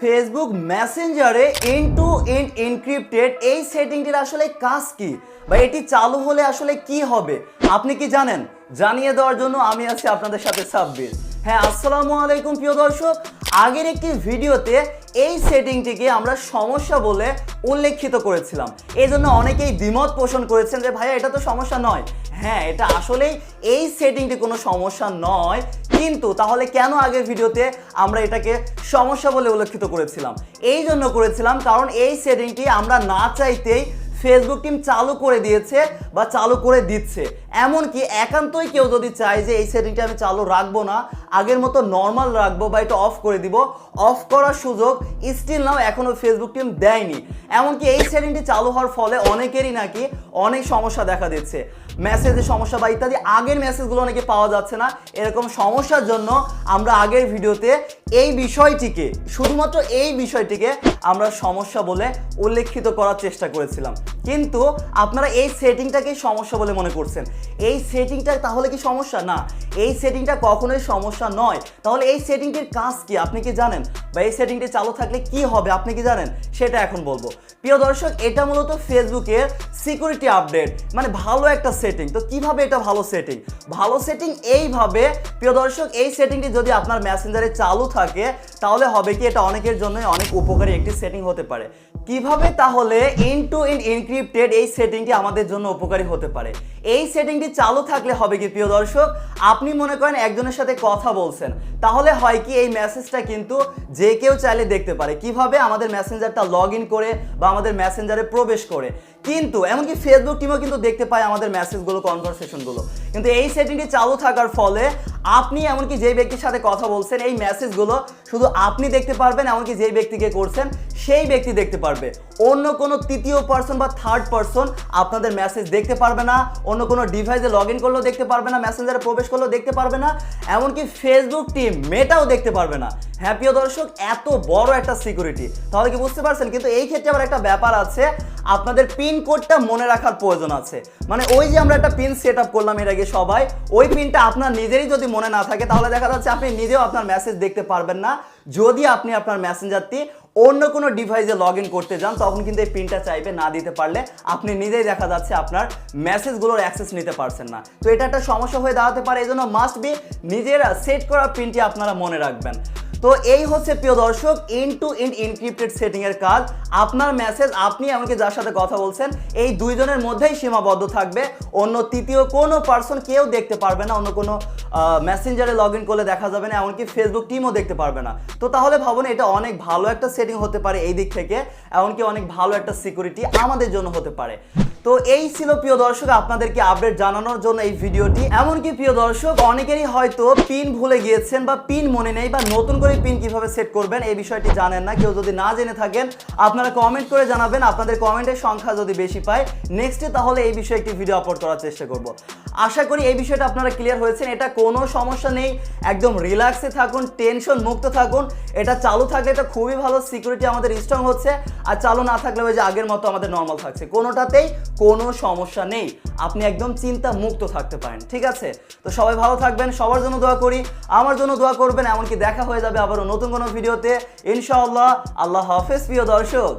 Facebook মেসেঞ্জারে N two and encrypted এই সেটিংটির আসলে কাজ কি? বা এটি চালু হলে আসলে কি হবে? আপনি কি জানেন? জানিয়ে দেওয়ার জন্য আমি আছি আপনাদের সাথে সাব্বির। হ্যাঁ আসসালামু আলাইকুম, প্রিয় দর্শক। আগের একটি ভিডিওতে এই সেটিংটিকে আমরা সমস্যা বলে উল্লেখিত করেছিলাম। এই জন্য অনেকেই দ্বিমত পোষণ করেছেন যে, ভাইয়া, এটা তো সমস্যা নয়। হ্যাঁ এটা আসলেই এই সেটিংটি কোনো সমস্যা নয়। কিন্তু তাহলে কেন আগের ভিডিওতে আমরা এটাকে সমস্যা বলে উল্লেখিত করেছিলাম? এই জন্য করেছিলাম কারণ এই সেটিংটি আমরা না চাইতেই ফেসবুক টিম চালু করে দিয়েছে বা চালু করে দিচ্ছে। এমনকি একান্তই কেউ যদি চায় যে, এই সেটিংটা আমি চালু রাখব না আগের মতো নর্মাল রাখব বা এটা অফ করে দিব। অফ করার সুযোগ স্টিল নাও এখনও ফেসবুক টিম দেয়নি। এমনকি এই সেটিংটি চালু হওয়ার ফলে অনেকেরই নাকি অনেক সমস্যা দেখা দিচ্ছে। মেসেজের সমস্যা বা ইত্যাদি, আগের মেসেজগুলো অনেকে পাওয়া যাচ্ছে না। এরকম সমস্যার জন্য আমরা আগের ভিডিওতে এই বিষয়টিকে, শুধুমাত্র এই বিষয়টিকে আমরা সমস্যা বলে উল্লেখিত করার চেষ্টা করেছিলাম। কিন্তু আপনারা এই সেটিংটাকেই সমস্যা বলে মনে করছেন। এই সেটিংটা তাহলে কি সমস্যা? না। এই সেটিংটা কখনোই সমস্যা নয়। তাহলে এই সেটিংটির কাজ কি? আপনি কি জানেন? বা এই সেটিংটি চালু থাকলে কি হবে? আপনি কি জানেন? সেটা এখন বলব। প্রিয় দর্শক, এটা মূলত ফেসবুকের সিকিউরিটি আপডেট মানে ভালো একটা সেটিং তো কীভাবে এটা ভালো সেটিং ভালো সেটিং এইভাবে, প্রিয় দর্শক, এই সেটিংটি যদি আপনার মেসেঞ্জারে চালু থাকে, তাহলে হবে কি এটা অনেকের জন্যই অনেক উপকারী একটি সেটিং হতে পারে। কীভাবে তাহলে ইন টু ইন এনক্রিপ্টেড এই সেটিংটি আমাদের জন্য উপকারী হতে পারে? এই সেটিংটি চালু থাকলে হবে কি, প্রিয় দর্শক? আপনি মনে করেন একজনের সাথে কথা বলছেন, তাহলে হয় কি, এই মেসেজটা কিন্তু যে কেউ চাইলে দেখতে পারে। কীভাবে? আমাদের মেসেঞ্জারটা লগ ইন করে বা আমাদের মেসেঞ্জারে প্রবেশ করে। কিন্তু, এমনকি ফেসবুক টিমও কিন্তু দেখতে পায় আমাদের মেসেজগুলো কনভারসেশনগুলো কিন্তু এই সেটিংটি চালু থাকার ফলে আপনি এমনকি যে ব্যক্তির সাথে কথা বলছেন, এই মেসেজগুলো শুধু আপনি দেখতে পারবেন, এমনকি যেই ব্যক্তিকে করছেন, সেই ব্যক্তি দেখতে পারবে অন্য কোনো তৃতীয় পার্সন বা থার্ড পার্সন আপনাদের মেসেজ দেখতে পারবে না, অন্য কোনো ডিভাইসে লগ ইন করলেও দেখতে পারবে না মেসেঞ্জারে প্রবেশ করলেও দেখতে পারবে না, এমনকি ফেসবুক টিম মেটাও দেখতে পারবে না। হ্যাঁ প্রিয় দর্শক, এত বড় একটা সিকিউরিটি তাহলে কি বুঝতে পারছেন? কিন্তু এই ক্ষেত্রে আবার একটা ব্যাপার আছে, আপনাদের পিন কোডটা মনে রাখার প্রয়োজন আছে। মানে ওই যে আমরা একটা পিন সেট আপ করলাম এর আগে সবাই, ওই পিনটা আপনার নিজেরই যদি মনে না থাকে, তাহলে দেখা যাচ্ছে আপনি নিজেও আপনার মেসেজ দেখতে পারবেন না। যদি আপনি আপনার মেসেঞ্জারটি অন্য কোনো ডিভাইসে লগ ইন করতে যান, তখন কিন্তু এই পিনটা চাইবে না দিতে পারলে আপনি নিজেই দেখা যাচ্ছে আপনার মেসেজগুলোর অ্যাক্সেস নিতে পারছেন না। তো এটা একটা সমস্যা হয়ে দাঁড়াতে পারে এই জন্য মাস্ট বি নিজেরা সেট করা পিনটি আপনারা মনে রাখবেন। তো এই হচ্ছে প্রিয় দর্শক end to end encrypted setting এর কাজ। আপনার মেসেজ আপনি এমনকি যার সাথে কথা বলছেন, এই দুইজনের মধ্যেই সীমাবদ্ধ থাকবে। অন্য তৃতীয় কোনো পার্সন কেউ দেখতে পারবে না, অন্য কোনো মেসেঞ্জারে লগ ইন করলে দেখা যাবে না, এমনকি ফেসবুক টিমও দেখতে পারবে না। তো তাহলে ভাবুন, এটা অনেক ভালো একটা সেটিং হতে পারে এই দিক থেকে, এমনকি অনেক ভালো একটা সিকিউরিটি আমাদের জন্য হতে পারে। তো এই ছিল প্রিয় দর্শক, আপনাদেরকে আপডেট জানানোর জন্য এই ভিডিওটি। এমনকি প্রিয় দর্শক, অনেকেরই হয়তো পিন ভুলে গিয়েছেন বা পিন মনে নেই বা নতুন করে পিন কীভাবে সেট করবেন এই বিষয়টি জানেন না। কেউ যদি না জেনে থাকেন, আপনারা কমেন্ট করে জানাবেন, আপনাদের কমেন্টের সংখ্যা যদি বেশি পায় নেক্সটে তাহলে এই বিষয়ে একটি ভিডিও আপলোড করার চেষ্টা করব। আশা করি এই বিষয়টা আপনারা ক্লিয়ার হয়েছেন। এটা কোনো সমস্যা নেই। একদম রিল্যাক্সে থাকুন টেনশন মুক্ত থাকুন। এটা চালু থাকলে এটা খুবই ভালো সিকিউরিটি আমাদের স্ট্রং হচ্ছে। আর চালু না থাকলে ওই যে আগের মতো আমাদের নর্মাল থাকছে। কোনোটাতেই কোনো সমস্যা নেই। আপনি একদম চিন্তা মুক্ত থাকতে পারেন, ঠিক আছে? তো সবাই ভালো থাকবেন, সবার জন্য দোয়া করি। আমার জন্য দোয়া করবেন, এমনকি দেখা হয়ে যাবে আবারও নতুন কোনো ভিডিওতে। ইনশাআল্লাহ, আল্লাহ হাফেজ, প্রিয় দর্শক।